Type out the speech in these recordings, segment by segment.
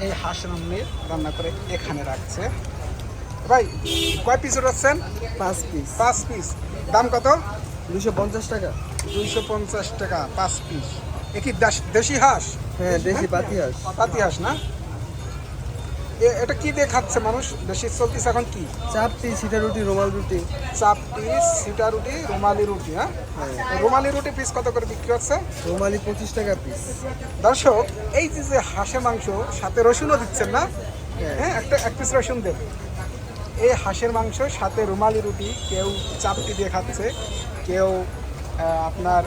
এই হাঁস রান্নি রান্না করে এখানে রাখছে। ভাই কয় পিস রাখছেন পাঁচ পিস পাঁচ পিস দাম কত? দুশো পঞ্চাশ টাকা। দুইশো পঞ্চাশ টাকা পাঁচ পিস এ কি দেশ- হাঁস? হ্যাঁ দেশি পাতি হাঁস। পাতি হাঁস না? এটা কি দিয়ে খাচ্ছে মানুষ? বেশি চলতেছে এখন কি? চাপটি সিটা রুটি রুমাল রুটি। চাপটি সিটা রুটি রুমালি রুটি হ্যাঁ? রুমালি রুটি পিস কত করে বিক্রি হচ্ছে? রুমালি পঁচিশ টাকা পিস দর্শক এই যে যে হাঁসের মাংস সাথে রসুনও দিচ্ছেন না? হ্যাঁ। হ্যাঁ একটা এক পিস রসুন দেন। এই হাঁসের মাংস সাথে রুমালি রুটি কেউ চাপটি দিয়ে খাচ্ছে কেউ আপনার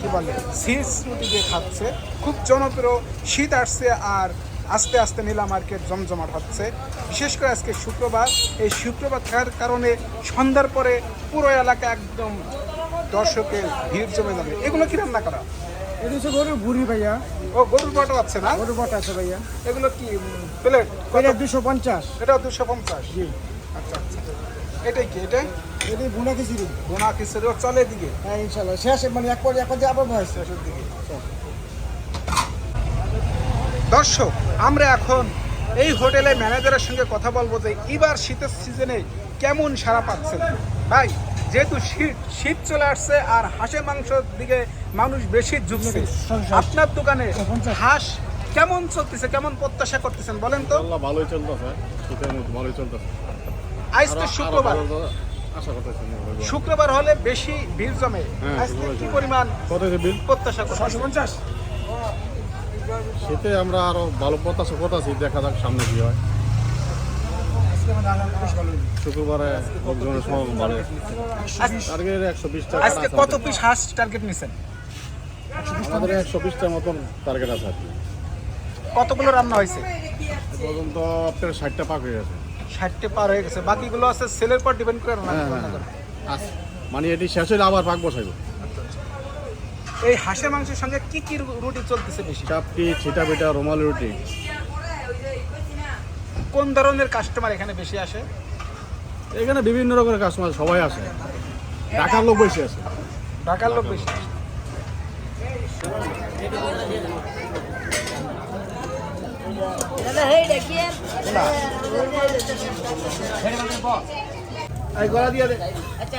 কি বলে সিজ রুটি দিয়ে খাচ্ছে। খুব জনপ্রিয় শীত আসছে আর আস্তে আস্তে নীলা মার্কেট জমজমাট হচ্ছে। বিশেষ করে আজকে শুক্রবার। এই শুক্রবার থাকার কারণে সন্ধ্যার পরে পুরো এলাকা একদম দর্শকের ভিড় জমে যাবে। এগুলো কি রান্না করা? এটা হচ্ছে গরুর ভুড়ি ভাইয়া। ও গরুর বটো আছে না? গরুর বটা আছে ভাইয়া। এগুলো কি প্লেট? এটা দুশো পঞ্চাশ। এটা দুশো পঞ্চাশ? জি। আচ্ছা আচ্ছা। এটাই কি খিচুড়ি। খিচুড়ি চলে দিকে হ্যাঁ ইনশাল্লাহ শেষ মানে এক আবার শেষের দিকে। দর্শক আমরা এখন এই হোটেলে ম্যানেজারের সঙ্গে কথা বলব যে এবার শীতের সিজনে কেমন সারা পাচ্ছেন। ভাই যেহেতু শীত শীত চলে আসছে আর হাঁসের মাংসের দিকে মানুষ বেশি ঝুঁকছে আপনার দোকানে হাঁস কেমন চলতেছে কেমন প্রত্যাশা করতেছেন বলেন তো? ভালোই চলতেছে শীতের মধ্যে ভালোই চলতেছে। আজ তো শুক্রবার। শুক্রবার হলে বেশি ভিড় জমে। হ্যাঁ, আজকে কি পরিমাণ কত বিল প্রত্যাশা করছেন পঞ্চাশ। শীতে আমরা আরও ভালো প্রত্যাশা করতেছি দেখা যাক সামনে কি হয়। শুক্রবারে লোকজনের সমাগম বাড়ে। টার্গেট একশো বিশ টাকা আজকে কত। পিস হাঁস টার্গেট নিছেন? আমাদের একশো বিশটার মতন টার্গেট আছে আর কি। কতগুলো রান্না হয়েছে? পর্যন্ত আপনার ষাটটা পাক হয়ে গেছে। ষাটটে পার হয়ে গেছে। বাকিগুলো আছে সেলের পর ডিপেন্ড করে রান্না হ্যাঁ হ্যাঁ আচ্ছা মানে এটি শেষ হলে আবার পাক বসাইব। এই হাঁসের মাংসের সঙ্গে কি কি রুটি চলতেছে বেশি? চাপটি ছিটা পিঠা রুমাল রুটি? কোন ধরনের কাস্টমার এখানে বেশি আসে? এখানে বিভিন্ন রকমের কাস্টমার সবাই আসে। ঢাকার লোক বেশি আছে ঢাকার লোক বেশি আসে। দাদা হেই দেখিয়ে এই গলা দিয়ে দে। আচ্ছা